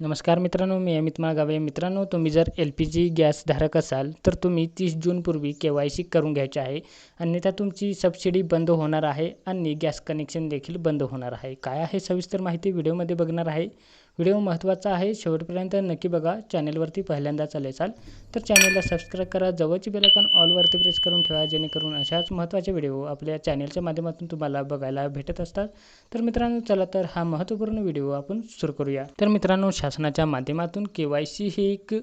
नमस्कार मित्रांनो मी अमित माळगावे. मित्रांनो तुम्ही जर एल पी जी गॅस धारक असाल तर तुम्ही तीस जूनपूर्वी के वाय सी करून घ्यायचे आहे. अन्यथा तुमची सबसिडी बंद होणार आहे आणि गॅस कनेक्शन देखील बंद होणार आहे. काय आहे सविस्तर माहिती व्हिडिओमध्ये बघणार आहे. व्हिडिओ महत्त्वाचा आहे. शेवटपर्यंत नक्की बघा. चॅनेलवरती पहिल्यांदा चालेल तर चॅनेलला सबस्क्राईब करा. जवळची बेलकॉन ऑलवरती प्रेस करून ठेवा जेणेकरून अशाच महत्त्वाचे व्हिडिओ आपल्या चॅनेलच्या माध्यमातून तुम्हाला बघायला भेटत असतात. तर मित्रांनो चला तर हा महत्त्वपूर्ण व्हिडिओ आपण सुरू करूया. तर मित्रांनो शासनाच्या माध्यमातून के वाय सी ही एक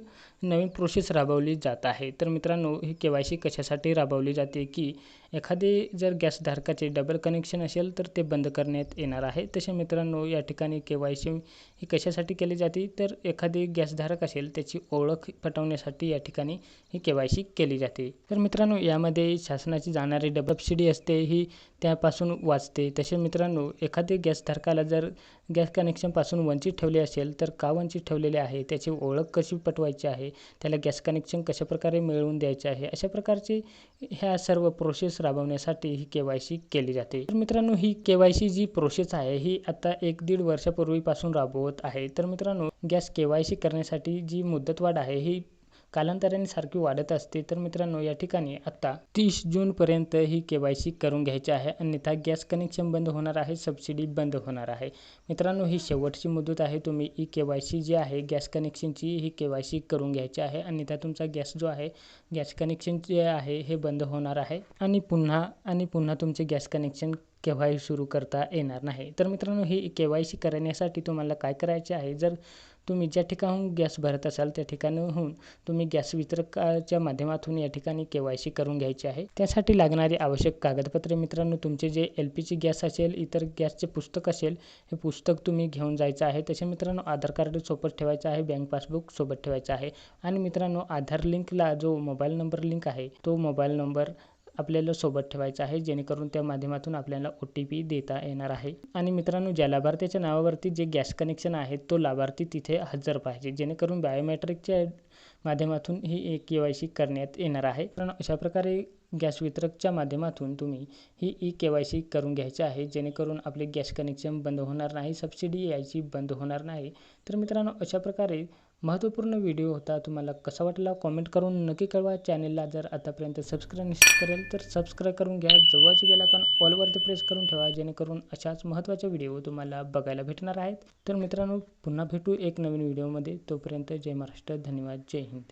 नवीन प्रोसेस राबवली जात आहे. तर मित्रांनो ही के वाय सी कशासाठी राबवली जाते की एखादे जर गॅसधारकाचे डबल कनेक्शन असेल तर ते बंद करण्यात येणार आहे. तसे मित्रांनो या ठिकाणी के वाय सी ही कशासाठी केली जाते तर एखादी गॅसधारक असेल त्याची ओळख पटवण्यासाठी या ठिकाणी ही के वाय सी केली जाते. तर मित्रांनो यामध्ये शासनाची जाणारी डबल सबसिडी असते ही त्यापासून वाचते. तसे मित्रांनो एखाद्या गॅसधारकाला जर गॅस कनेक्शनपासून वंचित ठेवले असेल तर का वंचित ठेवलेले आहे? त्याची ओळख कशी पटवायची आहे? त्याला गॅस कनेक्शन कशाप्रकारे मिळवून द्यायचे आहे? अशा प्रकारची ह्या सर्व प्रोसेस राबवण्यासाठी ही के वाय सी केली जाते. तर मित्रांनो ही के वाय सी जी प्रोसेस आहे ही आता एक दीड वर्षापूर्वीपासून राबवत आहे. तर मित्रांनो गॅस के वाय सी करण्यासाठी जी मुदतवाढ आहे ही कालांतराने सारखी वाढत असते. तर मित्रांनो या ठिकाणी आता तीस जूनपर्यंत ही के वाय सी करून घ्यायची आहे. अन्यथा गॅस कनेक्शन बंद होणार आहे सबसिडी बंद होणार आहे. मित्रांनो ही शेवटची मुदत आहे. तुम्ही ई के वाय सी जी आहे गॅस कनेक्शनची ही के वाय सी करून घ्यायची आहे. अन्यथा तुमचा गॅस जो आहे गॅस कनेक्शन जे आहे हे बंद होणार आहे. आणि पुन्हा आणि पुन्हा तुमचे गॅस कनेक्शन केव्हाही सुरू करता येणार नाही. तर मित्रांनो ही के वाय सी करण्यासाठी तुम्हाला काय करायचे आहे? जर तुम्ही ज्या ठिकाणहून गॅस भरत असाल त्या ठिकाणाहून तुम्ही गॅस वितरकाच्या माध्यमातून या ठिकाणी के वाय सी करून घ्यायची आहे. त्यासाठी लागणारी आवश्यक कागदपत्रे मित्रांनो तुमचे J L P G gas असेल इतर गॅसचे पुस्तक असेल हे पुस्तक तुम्ही घेऊन जायचं आहे. तसे मित्रांनो आधार कार्ड सोबत ठेवायचं आहे बँक पासबुक सोबत ठेवायचं आहे. आणि मित्रांनो आधार लिंकला जो मोबाईल नंबर लिंक आहे तो मोबाईल नंबर आपल्याला सोबत ठेवायचं आहे जेणेकरून त्या माध्यमातून आपल्याला ओ टी पी देता येणार आहे. आणि मित्रांनो ज्या लाभार्थीच्या नावावरती जे गॅस कनेक्शन आहे तो लाभार्थी तिथे हजर पाहिजे जेणेकरून बायोमेट्रिकच्या माध्यमातून ही एक के वाय सी करण्यात येणार आहे. कारण अशा प्रकारे गॅस वितरकच्या माध्यमातून तुम्ही ही ई के वाय सी करून घ्यायची आहे जेणेकरून आपले गॅस कनेक्शन बंद होणार नाही सबसिडी यायची बंद होणार नाही. तर मित्रांनो अशा प्रकारे महत्त्वपूर्ण व्हिडिओ होता. तुम्हाला कसा वाटला? कॉमेंट करून नक्की कळवा. चॅनेलला जर आतापर्यंत सबस्क्राईब निश्चित करेल तर सबस्क्राईब करून घ्या. जवळची बेलाकॉन ऑलवरती प्रेस करून ठेवा जेणेकरून अशाच महत्त्वाच्या व्हिडिओ तुम्हाला बघायला भेटणार आहेत. तर मित्रांनो पुन्हा भेटू एक नवीन व्हिडिओमध्ये तोपर्यंत जय महाराष्ट्र. धन्यवाद. जय हिंद.